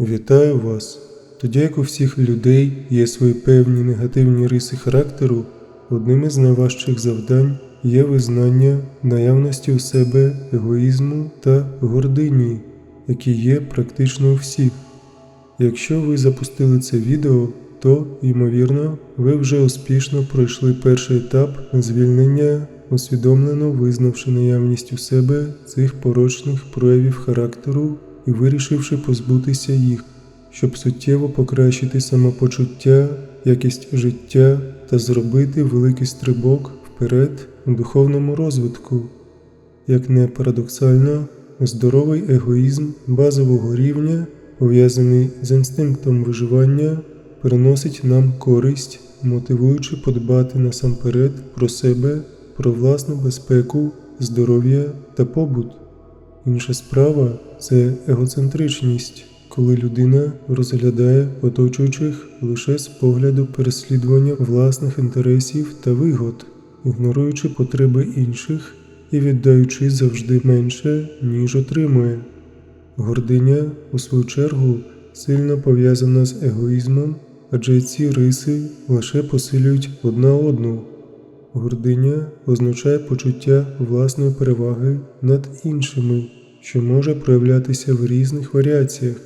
Вітаю вас! Тоді як у всіх людей є свої певні негативні риси характеру, одним із найважчих завдань є визнання наявності у себе егоїзму та гордині, які є практично у всіх. Якщо ви запустили це відео, то, ймовірно, ви вже успішно пройшли перший етап звільнення, усвідомлено визнавши наявність у себе цих порочних проявів характеру і вирішивши позбутися їх, щоб суттєво покращити самопочуття, якість життя та зробити великий стрибок вперед у духовному розвитку. Як не парадоксально, здоровий егоїзм базового рівня, пов'язаний з інстинктом виживання, приносить нам користь, мотивуючи подбати насамперед про себе, про власну безпеку, здоров'я та побут. Інша справа це егоцентричність, коли людина розглядає оточуючих лише з погляду переслідування власних інтересів та вигод, ігноруючи потреби інших і віддаючи завжди менше, ніж отримує. Гординя, у свою чергу, сильно пов'язана з егоїзмом, адже ці риси лише посилюють одна одну. Гординя означає почуття власної переваги над іншими, що може проявлятися в різних варіаціях.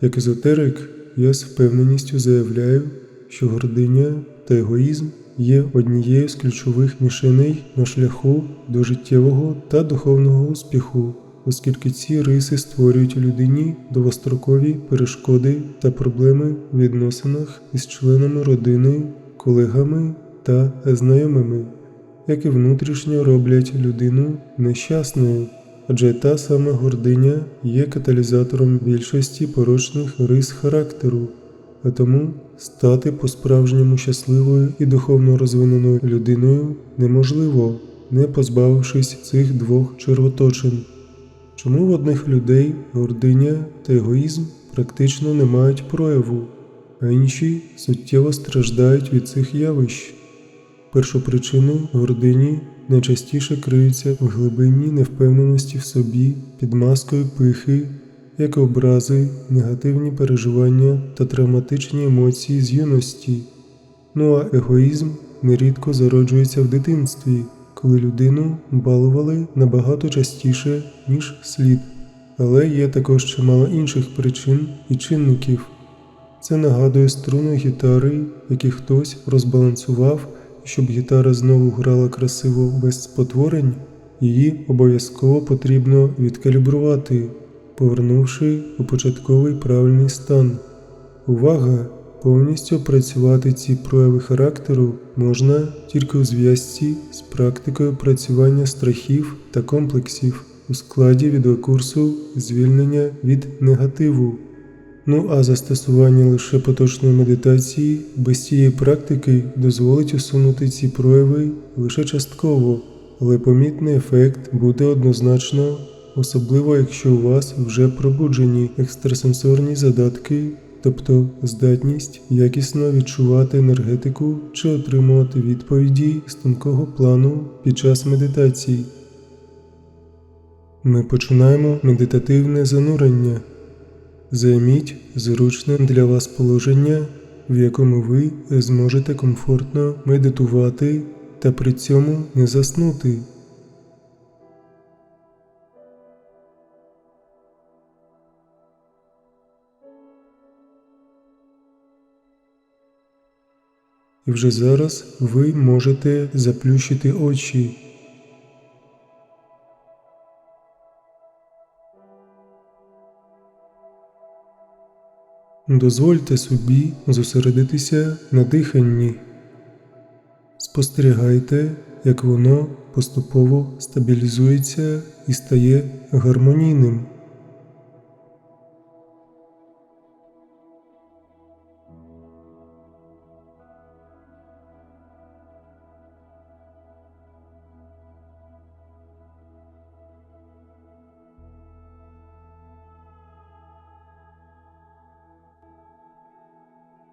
Як езотерик, я з впевненістю заявляю, що гординя та егоїзм є однією з ключових мішеней на шляху до життєвого та духовного успіху, оскільки ці риси створюють у людині довгострокові перешкоди та проблеми в відносинах із членами родини, колегами та знайомими, які внутрішньо роблять людину нещасною, адже та сама гординя є каталізатором більшості порочних рис характеру, а тому стати по-справжньому щасливою і духовно розвиненою людиною неможливо, не позбавившись цих двох червоточин. Чому в одних людей гординя та егоїзм практично не мають прояву, а інші суттєво страждають від цих явищ? Першопричини гордині найчастіше криються в глибині невпевненості в собі під маскою пихи, як образи, негативні переживання та травматичні емоції з юності. Ну а егоїзм нерідко зароджується в дитинстві, коли людину балували набагато частіше, ніж слід. Але є також чимало інших причин і чинників. Це нагадує струни гітари, які хтось розбалансував, щоб гітара знову грала красиво без спотворень, її обов'язково потрібно відкалібрувати, повернувши у початковий правильний стан. Увага! Повністю опрацювати ці прояви характеру можна тільки у зв'язці з практикою працювання страхів та комплексів у складі відеокурсу звільнення від негативу. Ну а застосування лише поточної медитації без цієї практики дозволить усунути ці прояви лише частково, але помітний ефект буде однозначно, особливо якщо у вас вже пробуджені екстрасенсорні задатки, тобто здатність якісно відчувати енергетику чи отримувати відповіді з тонкого плану під час медитації. Ми починаємо медитативне занурення. Займіть зручне для вас положення, в якому ви зможете комфортно медитувати та при цьому не заснути. І вже зараз ви можете заплющити очі. Дозвольте собі зосередитися на диханні. Спостерігайте, як воно поступово стабілізується і стає гармонійним.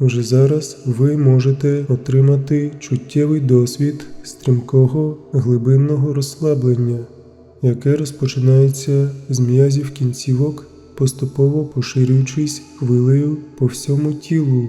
Уже зараз ви можете отримати чуттєвий досвід стрімкого глибинного розслаблення, яке розпочинається з м'язів кінцівок, поступово поширюючись хвилею по всьому тілу.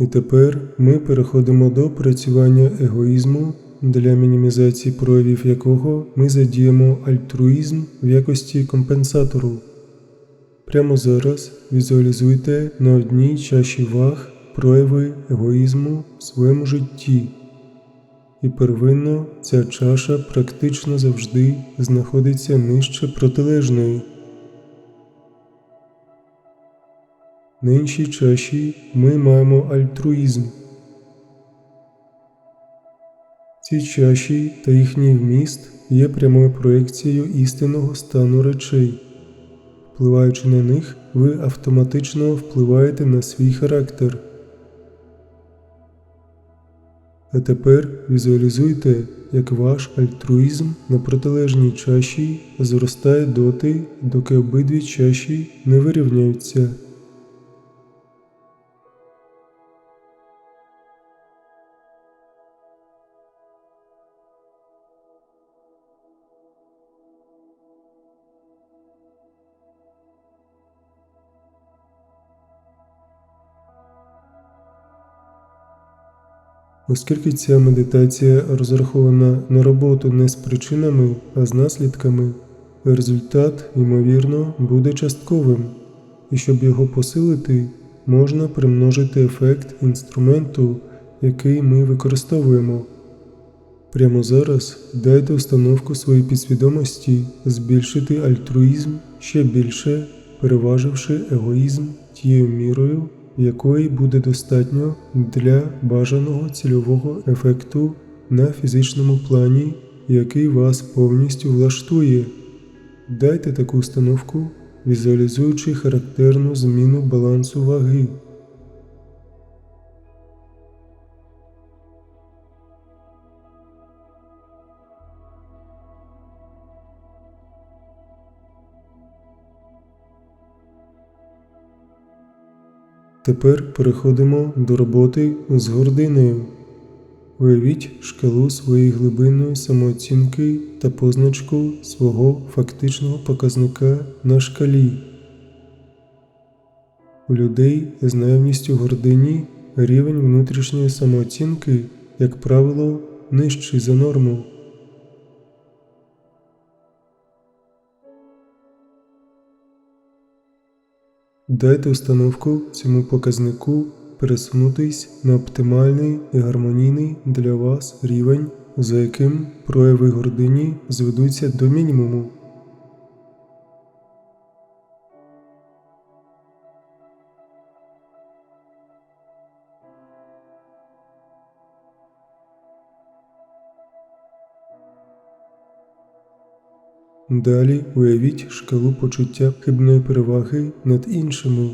І тепер ми переходимо до опрацювання егоїзму, для мінімізації проявів якого ми задіємо альтруїзм в якості компенсатору. Прямо зараз візуалізуйте на одній чаші ваг прояви егоїзму в своєму житті. І первинно ця чаша практично завжди знаходиться нижче протилежної. На іншій чаші ми маємо альтруїзм. Ці чаші та їхній вміст є прямою проекцією істинного стану речей. Впливаючи на них, ви автоматично впливаєте на свій характер. А тепер візуалізуйте, як ваш альтруїзм на протилежній чаші зростає доти, доки обидві чаші не вирівняються. Оскільки ця медитація розрахована на роботу не з причинами, а з наслідками, результат, ймовірно, буде частковим, і щоб його посилити, можна примножити ефект інструменту, який ми використовуємо. Прямо зараз дайте установку своїй підсвідомості збільшити альтруїзм ще більше, переваживши егоїзм тією мірою якої буде достатньо для бажаного цільового ефекту на фізичному плані, який вас повністю влаштує. Дайте таку установку, візуалізуючи характерну зміну балансу ваги. Тепер переходимо до роботи з гординою. Уявіть шкалу своєї глибинної самооцінки та позначку свого фактичного показника на шкалі. У людей з наявністю гордині рівень внутрішньої самооцінки, як правило, нижчий за норму. Дайте установку цьому показнику пересунутись на оптимальний і гармонійний для вас рівень, за яким прояви гордині зведуться до мінімуму. Далі уявіть шкалу почуття хибної переваги над іншими.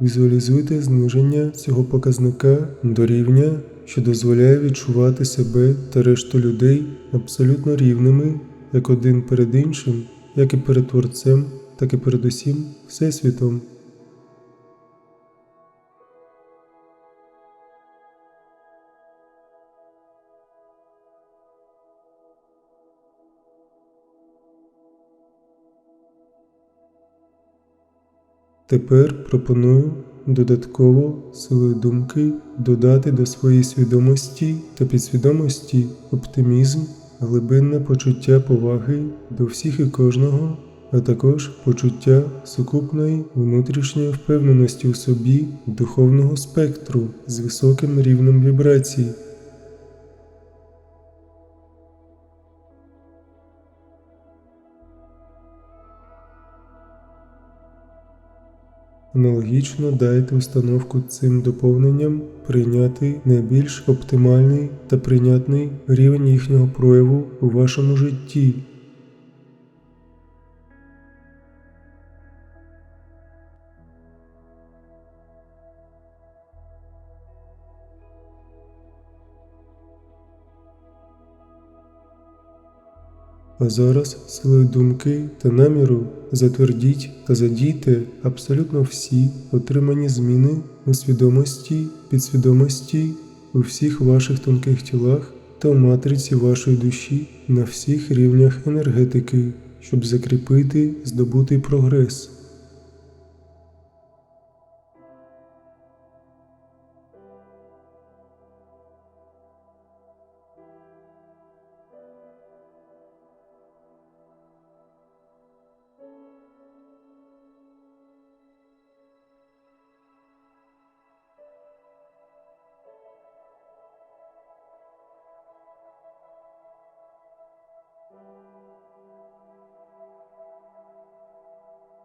Візуалізуйте зниження цього показника до рівня, що дозволяє відчувати себе та решту людей абсолютно рівними як один перед іншим, як і перед Творцем, так і перед усім Всесвітом. Тепер пропоную додатково силою думки додати до своєї свідомості та підсвідомості оптимізм, глибинне почуття поваги до всіх і кожного, а також почуття сукупної внутрішньої впевненості у собі духовного спектру з високим рівнем вібрацій. Аналогічно дайте установку цим доповненням прийняти найбільш оптимальний та прийнятний рівень їхнього прояву у вашому житті. А зараз силою думки та наміру затвердіть та задійте абсолютно всі отримані зміни у свідомості, підсвідомості, у всіх ваших тонких тілах та в матриці вашої душі на всіх рівнях енергетики, щоб закріпити здобутий прогрес.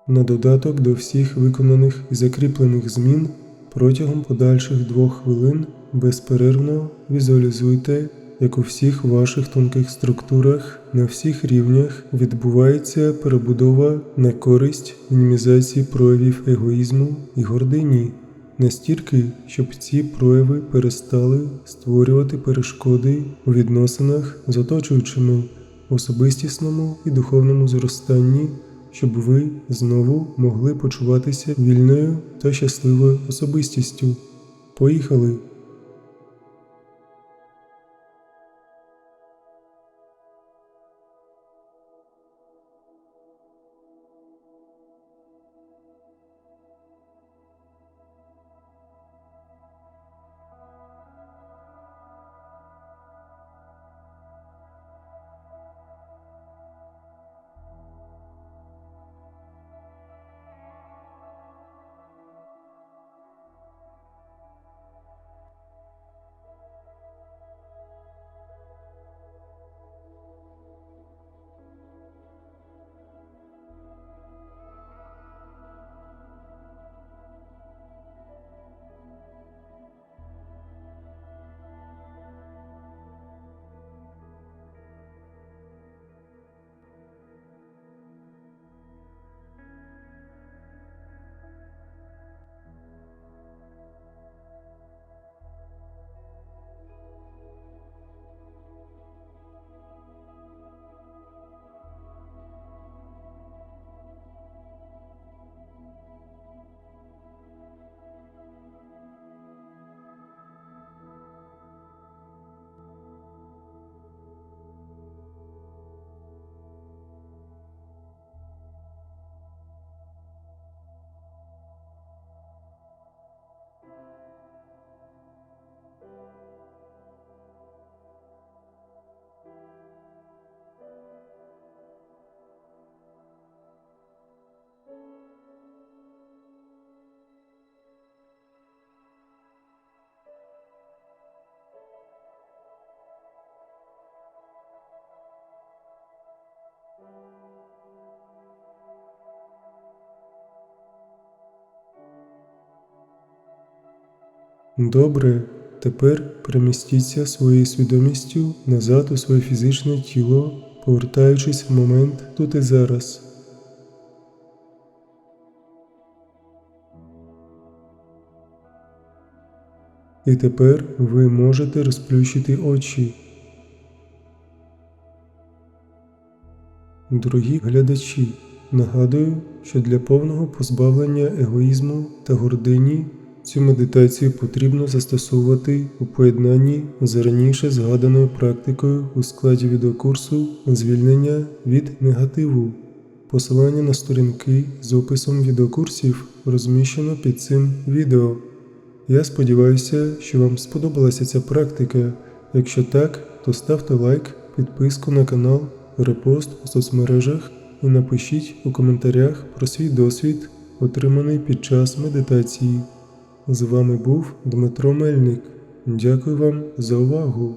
На додаток до всіх виконаних і закріплених змін протягом подальших двох хвилин безперервно візуалізуйте, як у всіх ваших тонких структурах на всіх рівнях відбувається перебудова на користь мінімізації проявів егоїзму і гордині, настільки, щоб ці прояви перестали створювати перешкоди у відносинах з оточуючими, особистісному і духовному зростанні щоб ви знову могли почуватися вільною та щасливою особистістю. Поїхали! Добре, тепер перемістіться своєю свідомістю назад у своє фізичне тіло, повертаючись в момент тут і зараз. І тепер ви можете розплющити очі. Дорогі глядачі, нагадую, що для повного позбавлення егоїзму та гордині цю медитацію потрібно застосовувати у поєднанні з раніше згаданою практикою у складі відеокурсу звільнення від негативу. Посилання на сторінки з описом відеокурсів розміщено під цим відео. Я сподіваюся, що вам сподобалася ця практика. Якщо так, то ставте лайк, підписку на канал, репост у соцмережах і напишіть у коментарях про свій досвід, отриманий під час медитації. З вами був Дмитро Мельник. Дякую вам за увагу.